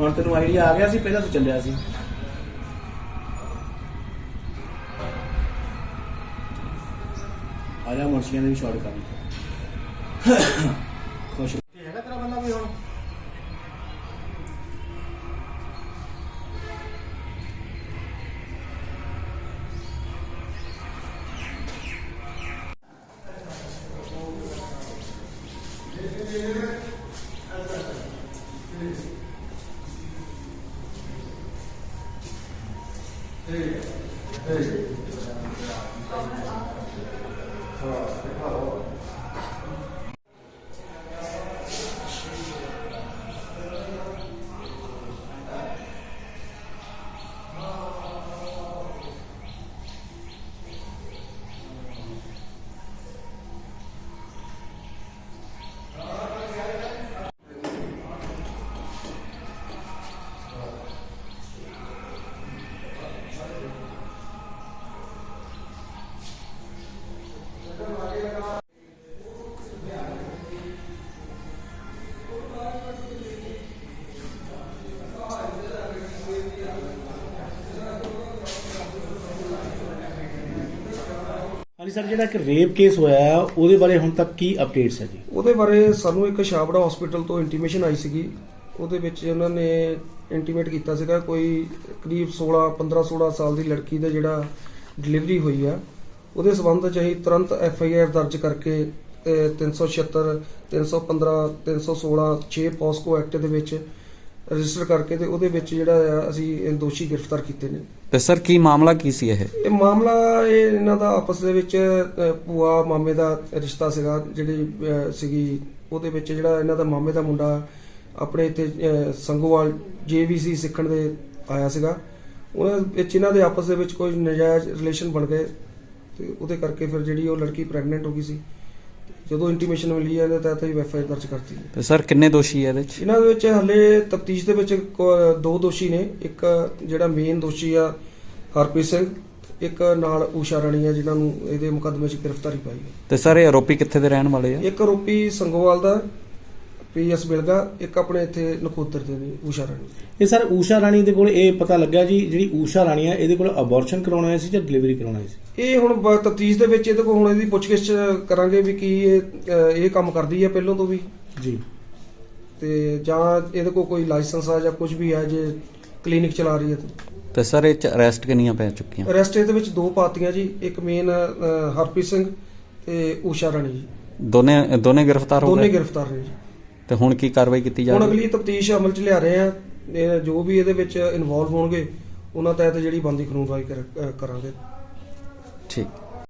ਹੁਣ ਤੈਨੂੰ ਆਈਡੀਆ ਆ ਗਿਆ ਸੀ, ਪਹਿਲਾਂ ਤੂੰ ਚੱਲਿਆ ਸੀ। ਆ ਜਾ ਮੁਰਸ਼ੀਆਂ ਦੇ ਵੀ ਸ਼ਾਰਟ ਕਰ ਲਈ Sí. Sí. ਹਾਂਜੀ ਸਰ ਜਿਹੜਾ ਇੱਕ ਰੇਪ ਕੇਸ ਹੋਇਆ ਹੈ, ਉਹਦੇ ਬਾਰੇ ਹੁਣ ਤੱਕ ਕੀ ਅਪਡੇਟਸ ਹੈ ਜੀ? ਉਹਦੇ ਬਾਰੇ ਸਾਨੂੰ ਇੱਕ ਛਾਬੜਾ ਹਸਪੀਟਲ ਤੋਂ ਇੰਟੀਮੇਸ਼ਨ ਆਈ ਸੀਗੀ। ਉਹਦੇ ਵਿੱਚ ਉਹਨਾਂ ਨੇ ਇੰਟੀਮੇਟ ਕੀਤਾ ਸੀਗਾ। ਕੋਈ ਕਰੀਬ 16 15 16 ਸਾਲ ਦੀ ਲੜਕੀ ਦਾ ਜਿਹੜਾ ਡਿਲੀਵਰੀ ਹੋਈ ਆ ਉਹਦੇ ਸਬੰਧ ਚ ਅਸੀਂ ਤੁਰੰਤ ਐਫ ਆਈ ਆਰ ਦਰਜ ਕਰਕੇ ਅਹ, 376 315 316 6 ਪੋਸਕੋ ਐਕਟ ਦੇ ਵਿੱਚ ਰਜਿਸਟਰ ਕਰਕੇ ਤੇ ਉਹਦੇ ਵਿੱਚ ਜਿਹੜਾ ਆ ਅਸੀਂ ਇਹ ਦੋਸ਼ੀ ਗ੍ਰਿਫਤਾਰ ਕੀਤੇ ਨੇ। ਤੇ ਸਰ ਕੀ ਮਾਮਲਾ ਕੀ ਸੀ ਇਹ? ਇਹ ਮਾਮਲਾ ਇਹ ਇਹਨਾਂ ਦਾ ਆਪਸ ਦੇ ਵਿੱਚ ਅਹ, ਭੂਆ ਮਾਮੇ ਦਾ ਰਿਸ਼ਤਾ ਸੀਗਾ ਜਿਹੜੀ ਸੀਗੀ ਉਹਦੇ ਵਿੱਚ ਜਿਹੜਾ ਇਹਨਾਂ ਦਾ ਮਾਮੇ ਦਾ ਮੁੰਡਾ ਆਪਣੇ ਇੱਥੇ ਸੰਗੋਵਾਲ ਜੀਵੀਸੀ ਸਿੱਖਣ ਦੇ ਆਇਆ ਸੀਗਾ। ਉਹਨਾਂ ਵਿੱਚ ਇਹਨਾਂ ਦੇ ਆਪਸ ਦੇ ਵਿੱਚ ਕੋਈ ਨਜਾਇਜ਼ ਰਿਲੇਸ਼ਨ ਬਣ ਗਏ ਤੇ ਉਹਦੇ ਕਰਕੇ ਫਿਰ ਜਿਹੜੀ ਉਹ ਲੜਕੀ ਪ੍ਰੈਗਨੈਂਟ ਹੋ ਗਈ ਸੀ। ਜਦੋਂ ਇੰਟੀਮੇਸ਼ਨ ਮਿਲੀ ਹੈ ਇਹਦੇ ਤਹਿਤ ਹੀ ਐਫ ਆਈ ਦਰਜ ਕਰਤੀ ਹੈ। ਤੇ ਸਰ ਕਿੰਨੇ ਦੋਸ਼ੀ ਹੈ ਇਹਦੇ ਚ? ਇਹਨਾਂ ਦੇ ਵਿੱਚ ਹਲੇ ਤਫਤੀਸ਼ ਦੇ ਵਿੱਚ ਕੋ- ਦੋ ਦੋਸ਼ੀ ਨੇ। ਇੱਕ ਜਿਹੜਾ ਮੇਨ ਦੋਸ਼ੀ ਆ ਹਰਪ੍ਰੀਤ ਸਿੰਘ ਇੱਕ ਨਾਲ ਊਸ਼ਾ ਰਾਣੀ ਆ ਜਿਨ੍ਹਾਂ ਨੂੰ ਇਹਦੇ ਮੁਕੱਦਮੇ 'ਚ ਗ੍ਰਿਫਤਾਰੀ ਪਾਈ ਹੈ ਤੇ ਸਰ ਇਹ ਆਰੋਪੀ ਕਿੱਥੇ ਦੇ ਰਹਿਣ ਵਾਲੇ ਆ? ਇੱਕ ਆਰੋਪੀ ਸੰਗੋਵਾਲ ਦਾ ਪੀਐਸ ਬਿਲਗਾ ਇੱਕ ਆਪਣੇ ਇੱਥੇ ਨਕੋਦਰ ਦੇ ਨੇ ਊਸ਼ਾ ਰਾਣੀ ਇਹ ਸਰ ਊਸ਼ਾ ਰਾਣੀ ਦੇ ਕੋਲ ਇਹ ਪਤਾ ਲੱਗਾ ਜੀ ਜਿਹੜੀ ਊਸ਼ਾ ਰਾਣੀ ਆ ਇਹਦੇ ਕੋਲ ਅਬੋਰਸ਼ਨ ਕਰਾਉਣਾ ਆਇਆ ਸੀ ਜਾਂ ਡਿਲੀਵਰੀ ਕਰਾਉਣਾ ਆਇਆ ਸੀ? ਇਹ ਹੁਣ ਤਫਤੀਸ਼ ਦੇ ਵਿੱਚ ਇਹਦੇ ਕੋਲ ਹੁਣ ਇਹਦੀ ਪੁੱਛਗਿੱਛ ਕਰਾਂਗੇ ਵੀ ਕੀ ਇਹ ਇਹ ਕੰਮ ਕਰਦੀ ਹੈ ਪਹਿਲਾਂ ਤੋਂ ਵੀ। ਜੀ। ਤੇ ਜਾਂ ਇਹਦੇ ਕੋਲ ਕੋਈ ਲਾਇਸੈਂਸ ਆ ਜਾਂ ਕੁਝ ਵੀ ਹੈ ਜੇ ਕਲੀਨਿਕ ਚਲਾ ਰਹੀ ਹੈ ਤਾਂ। ਤੇ ਸਰ ਇਹ ਚ ਅਰੈਸਟ ਕਿੰਨੀਆਂ ਪੈ ਚੁੱਕੀਆਂ? ਅਰੈਸਟ ਇਹਦੇ ਵਿੱਚ ਦੋ ਪਾਤੀਆਂ ਜੀ ਇੱਕ ਮੇਨ ਹਰਪ੍ਰੀਤ ਸਿੰਘ ਤੇ ਊਸ਼ਾ ਰਾਣੀ ਜੀ। ਦੋਨੇ ਦੋਨੇ ਗ੍ਰਿਫਤਾਰ ਹੋ ਦੋਨੇ ਗਏ ਗ੍ਰਿਫਤਾਰ ਨੇ ਜੀ। ਤੇ ਹੁਣ ਕੀ ਕਾਰਵਾਈ ਕੀਤੀ ਜਾ ਹੁਣ ਰਹੀ ਹੈ? ਅਗਲੀ ਤਫਤੀਸ਼ ਅਮਲ 'ਚ ਲਿਆ ਰਹੇ ਆ ਇਹ ਜੋ ਵੀ ਇਹਦੇ ਵਿੱਚ ਇਨਵੋਲਵ ਹੋਣਗੇ ਉਹਨਾਂ ਤਹਿਤ ਜਿਹੜੀ ਬੰਦੀ ਅਹ ਕਰਾਂਗੇ। ਠੀਕ।